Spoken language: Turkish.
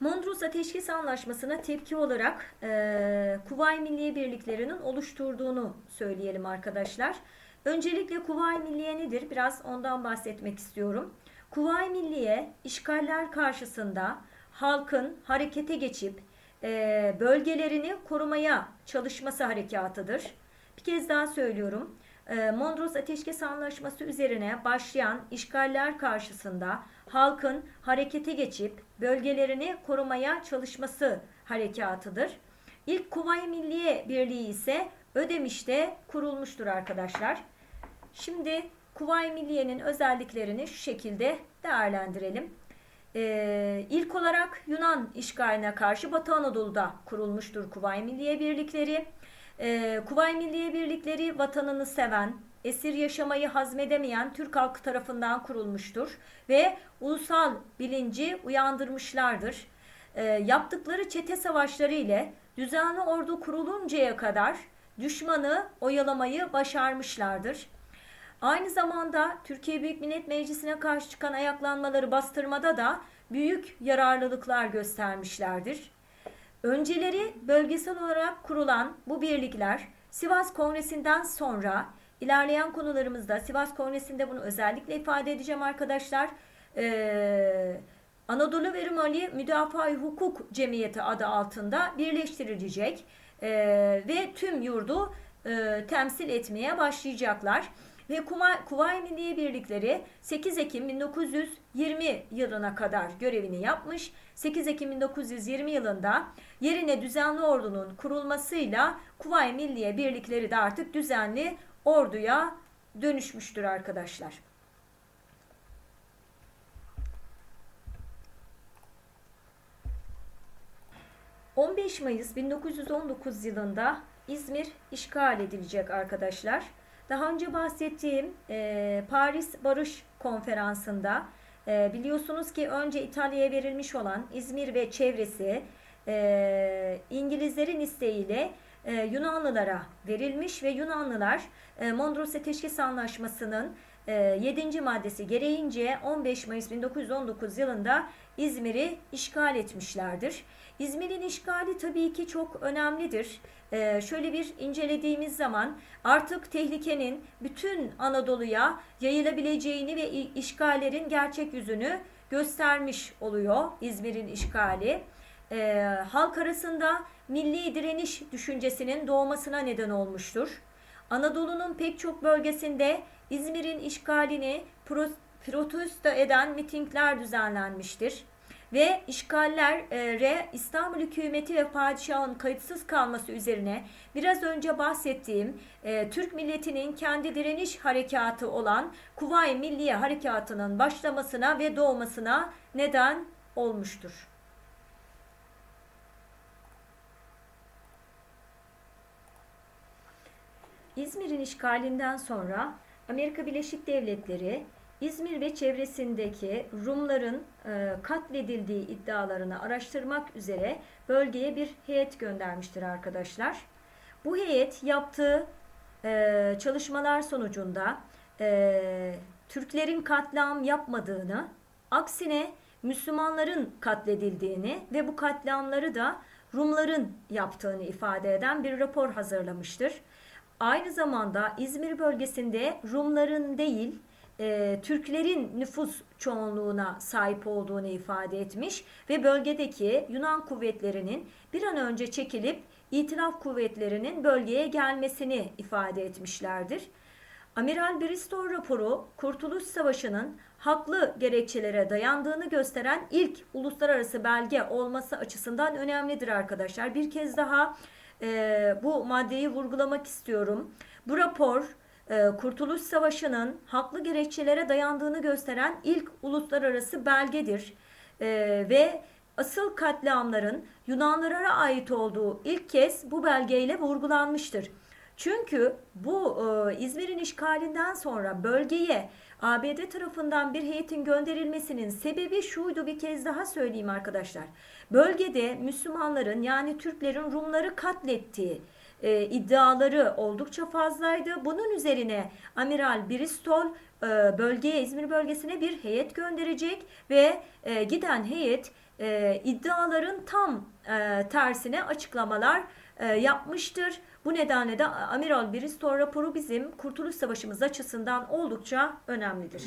Mondros Ateşkes Anlaşması'na tepki olarak e, Kuvayi Milliye Birliklerinin oluşturduğunu söyleyelim arkadaşlar. Öncelikle Kuvayi Milliye nedir? Biraz ondan bahsetmek istiyorum. Kuvayi Milliye işgaller karşısında halkın harekete geçip e, bölgelerini korumaya çalışması harekatıdır. Bir kez daha söylüyorum. E, Mondros Ateşkes Anlaşması üzerine başlayan işgaller karşısında halkın harekete geçip bölgelerini korumaya çalışması harekatıdır. İlk Kuvayi Milliye Birliği ise Ödemiş'te kurulmuştur arkadaşlar. Şimdi Kuvayi Milliye'nin özelliklerini şu şekilde değerlendirelim. Ee, ilk olarak Yunan işgaline karşı Batı Anadolu'da kurulmuştur Kuvayi Milliye Birlikleri. Ee, Kuvayi Milliye Birlikleri vatanını seven, esir yaşamayı hazmedemeyen Türk halkı tarafından kurulmuştur ve ulusal bilinci uyandırmışlardır. Ee, yaptıkları çete savaşları ile düzenli ordu kuruluncaya kadar düşmanı oyalamayı başarmışlardır. Aynı zamanda Türkiye Büyük Millet Meclisi'ne karşı çıkan ayaklanmaları bastırmada da büyük yararlılıklar göstermişlerdir. Önceleri bölgesel olarak kurulan bu birlikler Sivas Kongresi'nden sonra ilerleyen konularımızda Sivas Kongresi'nde bunu özellikle ifade edeceğim arkadaşlar. Anadolu ve Rumeli Müdafaa Hukuk Cemiyeti adı altında birleştirilecek ve tüm yurdu temsil etmeye başlayacaklar. Ve Kuvayi Milliye Birlikleri 8 Ekim 1920 yılına kadar görevini yapmış. 8 Ekim 1920 yılında yerine düzenli ordunun kurulmasıyla Kuvayi Milliye Birlikleri de artık düzenli orduya dönüşmüştür arkadaşlar. ...15 Mayıs 1919 yılında İzmir işgal edilecek arkadaşlar. Daha önce bahsettiğim e, Paris Barış Konferansı'nda e, biliyorsunuz ki önce İtalya'ya verilmiş olan İzmir ve çevresi e, İngilizlerin isteğiyle e, Yunanlılara verilmiş ve Yunanlılar e, Mondros Ateşkes Anlaşması'nın 7. maddesi gereğince 15 Mayıs 1919 yılında İzmir'i işgal etmişlerdir. İzmir'in işgali tabii ki çok önemlidir. Ee, şöyle bir incelediğimiz zaman artık tehlikenin bütün Anadolu'ya yayılabileceğini ve işgallerin gerçek yüzünü göstermiş oluyor İzmir'in işgali. Ee, halk arasında milli direniş düşüncesinin doğmasına neden olmuştur. Anadolu'nun pek çok bölgesinde İzmir'in işgalini pro- protesto eden mitingler düzenlenmiştir. Ve işgallere İstanbul hükümeti ve padişahın kayıtsız kalması üzerine biraz önce bahsettiğim e, Türk milletinin kendi direniş harekatı olan Kuvayi Milliye Harekatı'nın başlamasına ve doğmasına neden olmuştur. İzmir'in işgalinden sonra Amerika Birleşik Devletleri İzmir ve çevresindeki Rumların e, katledildiği iddialarını araştırmak üzere bölgeye bir heyet göndermiştir arkadaşlar. Bu heyet yaptığı e, çalışmalar sonucunda e, Türklerin katliam yapmadığını, aksine Müslümanların katledildiğini ve bu katliamları da Rumların yaptığını ifade eden bir rapor hazırlamıştır. Aynı zamanda İzmir bölgesinde Rumların değil, e, Türklerin nüfus çoğunluğuna sahip olduğunu ifade etmiş ve bölgedeki Yunan kuvvetlerinin bir an önce çekilip İtilaf kuvvetlerinin bölgeye gelmesini ifade etmişlerdir. Amiral Bristol raporu Kurtuluş Savaşı'nın haklı gerekçelere dayandığını gösteren ilk uluslararası belge olması açısından önemlidir arkadaşlar. Bir kez daha e, bu maddeyi vurgulamak istiyorum. Bu rapor e, Kurtuluş Savaşı'nın haklı gerekçelere dayandığını gösteren ilk uluslararası belgedir. E, ve asıl katliamların Yunanlılara ait olduğu ilk kez bu belgeyle vurgulanmıştır. Çünkü bu e, İzmir'in işgalinden sonra bölgeye ABD tarafından bir heyetin gönderilmesinin sebebi şuydu bir kez daha söyleyeyim arkadaşlar. Bölgede Müslümanların yani Türklerin Rumları katlettiği e, iddiaları oldukça fazlaydı. Bunun üzerine Amiral Bristol e, bölgeye İzmir bölgesine bir heyet gönderecek ve e, giden heyet e, iddiaların tam e, tersine açıklamalar e, yapmıştır. Bu nedenle de Amiral Bristow raporu bizim Kurtuluş Savaşımız açısından oldukça önemlidir.